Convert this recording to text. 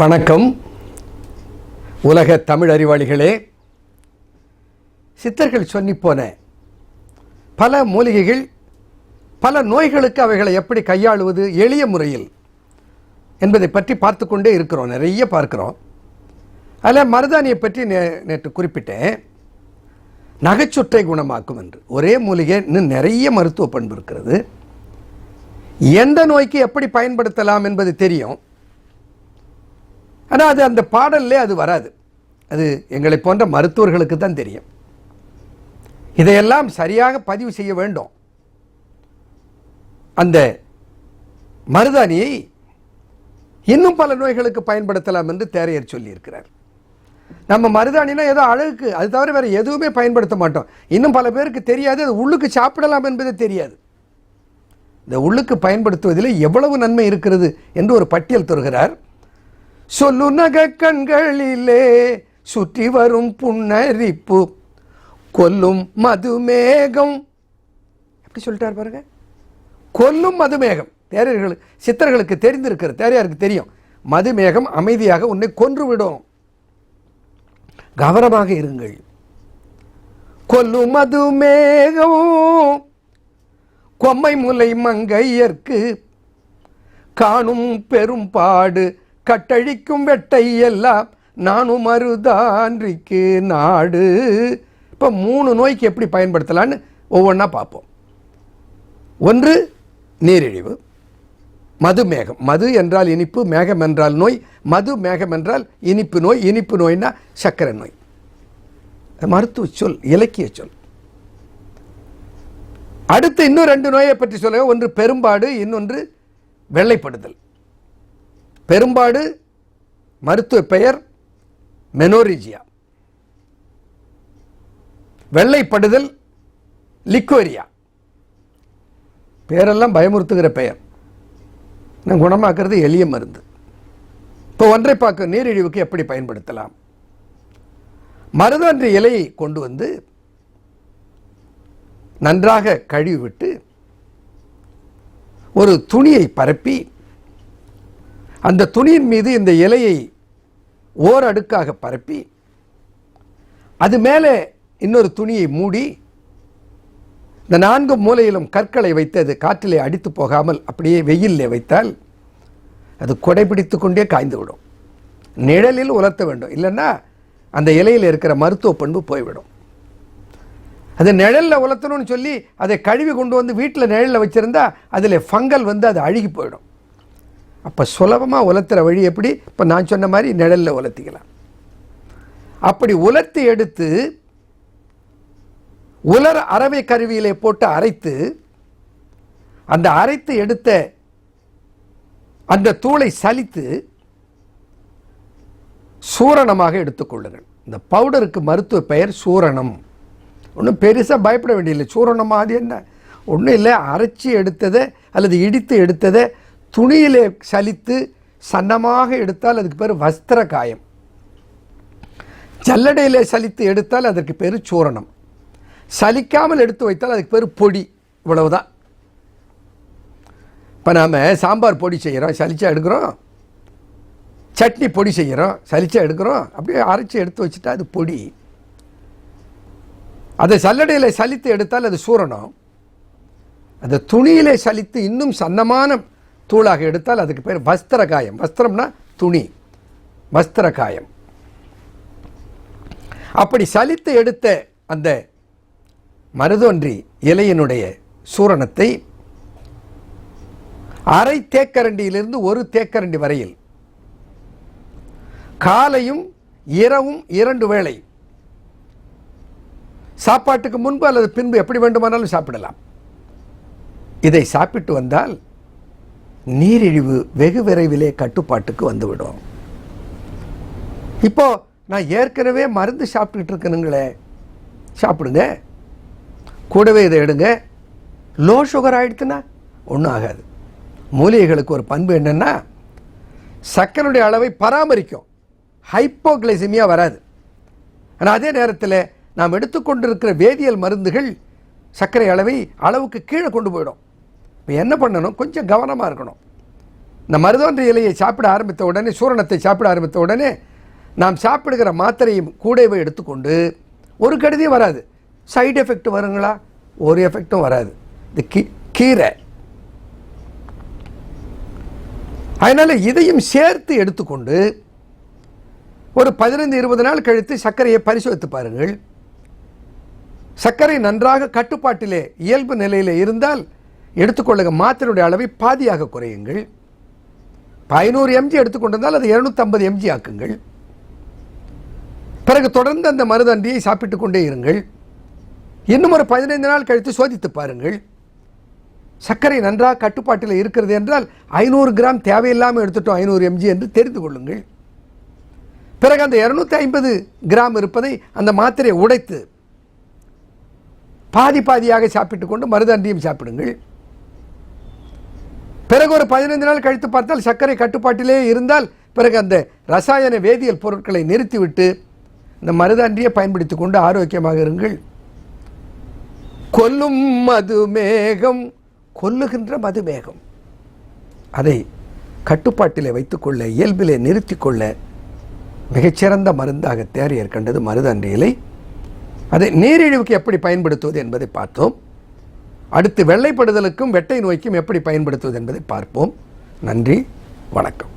வணக்கம். உலக தமிழ் அறிவாளிகளே சித்தர்கள் சொன்னிப்போன பல மூலிகைகள் பல நோய்களுக்கு அவைகளை எப்படி கையாளுவது எளிய முறையில் என்பதை பற்றி பார்த்து கொண்டே இருக்கிறோம் நிறைய பார்க்குறோம். அதில் மருதாணியை பற்றி நே நேற்று குறிப்பிட்டேன். நகைச்சுற்றை குணமாக்கும் என்று. ஒரே மூலிகை இன்னும் நிறைய மருத்துவ பண்பு இருக்கிறது. எந்த நோய்க்கு எப்படி பயன்படுத்தலாம் என்பது தெரியும். ஆனால் அது அந்த பாடல்லே அது வராது. அது எங்களை போன்ற மருத்துவர்களுக்கு தான் தெரியும். இதையெல்லாம் சரியாக பதிவு செய்ய வேண்டும். அந்த மருதாணியை இன்னும் பல நோய்களுக்கு பயன்படுத்தலாம் என்று தேரையர் சொல்லியிருக்கிறார். நம்ம மருதாணினா ஏதோ அழகுக்கு அது தவிர வேறு எதுவுமே பயன்படுத்த மாட்டோம். இன்னும் பல பேருக்கு தெரியாது அது உள்ளுக்கு சாப்பிடலாம் என்பது தெரியாது. இந்த உள்ளுக்கு பயன்படுத்துவதில் எவ்வளவு நன்மை இருக்கிறது என்று ஒரு பட்டியல் தருகிறார் சொல்லு நக கண்களிலே சுற்றி வரும் புன்னரிப்பு கொல்லும் மதுமேகம். எப்படி சொல்லிட்டார் பாருங்க? கொல்லும் மதுமேகம். தேரர்கள் சித்தர்களுக்கு தெரிந்திருக்கிற தேரையாருக்கு தெரியும். மதுமேகம் அமைதியாக உன்னை கொன்று விடும் கவனமாக இருங்கள். கொல்லும் மதுமேகம் கொம்மை முலை மங்கையர்க்கு காணும் பெரும்பாடு கட்டழிக்கும் வெட்டை எல்லாம் நானும் மருதான்றிக்கு நாடு. இப்போ மூணு நோய்க்கு எப்படி பயன்படுத்தலான்னு ஒவ்வொன்றா பார்ப்போம். ஒன்று நீரிழிவு. மதுமேகம் மது என்றால் இனிப்பு மேகம் என்றால் நோய். மது மேகம் என்றால் இனிப்பு நோய். இனிப்பு நோய்னா சர்க்கரை நோய். மருத்துவ சொல் இலக்கிய சொல். அடுத்து இன்னும் ரெண்டு நோயை பற்றி சொல்ல ஒன்று பெரும்பாடு இன்னொன்று வெள்ளைப்படுதல். பெரும்பாடு மருத்துவ பெயர் மெனோரிஜியா. வெள்ளைப்படுதல் லிக்வரியா. பேரெல்லாம் பயமுறுத்துகிற பெயர். நான் குணமாக்குறது எளிய மருந்து. இப்போ ஒன்றை பார்க்க நீரிழிவுக்கு எப்படி பயன்படுத்தலாம்? மருதான்ற இலையை கொண்டு வந்து நன்றாக கழுவிவிட்டு ஒரு துணியை பரப்பி அந்த துணியின் மீது இந்த இலையை ஓர் அடுக்காக பரப்பி அது மேலே இன்னொரு துணியை மூடி இந்த நான்கு மூலையிலும் கற்களை வைத்து அது காற்றிலே அடித்து போகாமல் அப்படியே வெயிலிலே வைத்தால் அது கொடைபிடித்து கொண்டே காய்ந்து விடும். நிழலில் உலர்த்த வேண்டும். இல்லைன்னா அந்த இலையில் இருக்கிற மருத்துவ பண்பு போய்விடும். அது நிழலில் உலர்த்தணும்னு சொல்லி அதை கழுவி கொண்டு வந்து வீட்டில் நிழலில் வச்சுருந்தா அதில் ஃபங்கல் வந்து அது அழுகி போயிடும். அப்போ சுலபமாக உலர்த்துற வழி எப்படி? இப்போ நான் சொன்ன மாதிரி நிழலில் உலர்த்திக்கலாம். அப்படி உலர்த்தி எடுத்து உலர அரவை கருவியிலே போட்டு அரைத்து அந்த அரைத்து எடுத்த அந்த தூளை சலித்து சூரணமாக எடுத்துக்கொள்ளுங்கள் இந்த பவுடருக்கு மருத்துவ பெயர் சூரணம். ஒன்றும் பெருசாக பயப்பட வேண்டியதில்லை. சூரணம் அது என்ன? ஒன்றும் இல்லை அரைச்சி எடுத்ததை அல்லது இடித்து எடுத்ததை துணியிலே சலித்து சன்னமாக எடுத்தால் அதுக்கு பேர் வஸ்திர காயம் ஜல்லடையிலே சலித்து எடுத்தால் அதற்கு பேர் சூரணம். சலிக்காமல் எடுத்து வைத்தால் அதுக்கு பேர் பொடி இவ்வளவுதான். இப்போ நாம் சாம்பார் பொடி செய்கிறோம் சலிச்சா எடுக்கிறோம். சட்னி பொடி செய்கிறோம் சலிச்சா எடுக்கிறோம். அப்படியே அரைச்சி எடுத்து வச்சுட்டா அது பொடி. அதை சல்லடையில் சலித்து எடுத்தால் அது சூரணம். அதை துணியிலே சலித்து இன்னும் சன்னமான தூளாக எடுத்தால் அதுக்கு பேர் வஸ்திர காயம் வஸ்திரம்னா துணி. வஸ்திர காயம் அப்படி சலித்து எடுத்த அந்த மருதொன்றி இலையினுடைய சூரணத்தை அரை தேக்கரண்டியிலிருந்து ஒரு தேக்கரண்டி வரையில் காலையும் இரவும் இரண்டு வேளை சாப்பாட்டுக்கு முன்பு அல்லது பின்பு எப்படி வேண்டுமானாலும் சாப்பிடலாம். இதை சாப்பிட்டு வந்தால் நீரிழிவு வெகு விரைவிலே கட்டுப்பாட்டுக்கு வந்துவிடும். இப்போ நான் ஏற்கனவே மருந்து சாப்பிட்டுட்டு இருக்கணுங்களே சாப்பிடுங்க. கூடவே இதை எடுங்க. லோ சுகர் ஆகிடுத்துன்னா ஒன்றும் ஆகாது. மூலிகைகளுக்கு ஒரு பண்பு என்னென்னா சர்க்கரையுடைய அளவை பராமரிக்கும். ஹைப்போகிளைசிமியா வராது. ஆனால் அதே நேரத்தில் நாம் எடுத்துக்கொண்டிருக்கிற வேதியியல் மருந்துகள் சர்க்கரை அளவை அளவுக்கு கீழே கொண்டு போயிடும். இப்போ என்ன பண்ணணும்? கொஞ்சம் கவனமாக இருக்கணும். இந்த மருதோன்ற இலையை சாப்பிட ஆரம்பித்த உடனே சூரணத்தை சாப்பிட ஆரம்பித்த உடனே நாம் சாப்பிடுகிற மாத்திரையும் கூடவே எடுத்துக்கொண்டு ஒரு கடுதியும் வராது. சைடு எஃபெக்ட் வருங்களா? ஒரு எஃபெக்டும் வராது. இது கீ கீரை. அதனால் இதையும் சேர்த்து எடுத்துக்கொண்டு ஒரு பதினைந்து இருபது நாள் கழித்து சர்க்கரையை பரிசோதித்து பாருங்கள். சர்க்கரை நன்றாக கட்டுப்பாட்டிலே இயல்பு நிலையில் இருந்தால் எடுத்துக்கொள்ளுங்க. மாத்திரையுடைய அளவை பாதியாக குறையுங்கள். ஐநூறு எம்ஜி எடுத்துக்கொண்டிருந்தால் அது இரநூத்தம்பது எம்ஜி ஆக்குங்கள். பிறகு தொடர்ந்து அந்த மருதண்டியை சாப்பிட்டுக் கொண்டே இருங்கள். இன்னும் ஒரு பதினைந்து நாள் கழித்து சோதித்து பாருங்கள். சர்க்கரை நன்றாக கட்டுப்பாட்டில் இருக்கிறது என்றால் ஐநூறு கிராம் தேவையில்லாமல் எடுத்துட்டோம் ஐநூறு எம்ஜி என்று தெரிந்து கொள்ளுங்கள். பிறகு அந்த இரநூத்தி ஐம்பது கிராம் இருப்பதை அந்த மாத்திரையை உடைத்து பாதி பாதியாக சாப்பிட்டுக் கொண்டு மருதாண்டியும் சாப்பிடுங்கள். பிறகு ஒரு பதினைந்து நாள் கழித்து பார்த்தால் சர்க்கரை கட்டுப்பாட்டிலே இருந்தால் பிறகு அந்த ரசாயன வேதியியல் பொருட்களை நிறுத்திவிட்டு இந்த மருதாண்டியை பயன்படுத்திக் கொண்டு ஆரோக்கியமாக இருங்கள். கொல்லும் மதுமேகம் கொல்லுகின்ற மதுமேகம். அதை கட்டுப்பாட்டிலே வைத்துக்கொள்ள இயல்பிலே நிறுத்திக்கொள்ள மிகச்சிறந்த மருந்தாக தேரையர் கண்டது மருதாண்டி இலை அதை நீரிழிவுக்கு எப்படி பயன்படுத்துவது என்பதை பார்த்தோம். அடுத்து வெள்ளைப்படுதலுக்கும் வெட்டை நோய்க்கும் எப்படி பயன்படுத்துவது என்பதை பார்ப்போம். நன்றி வணக்கம்.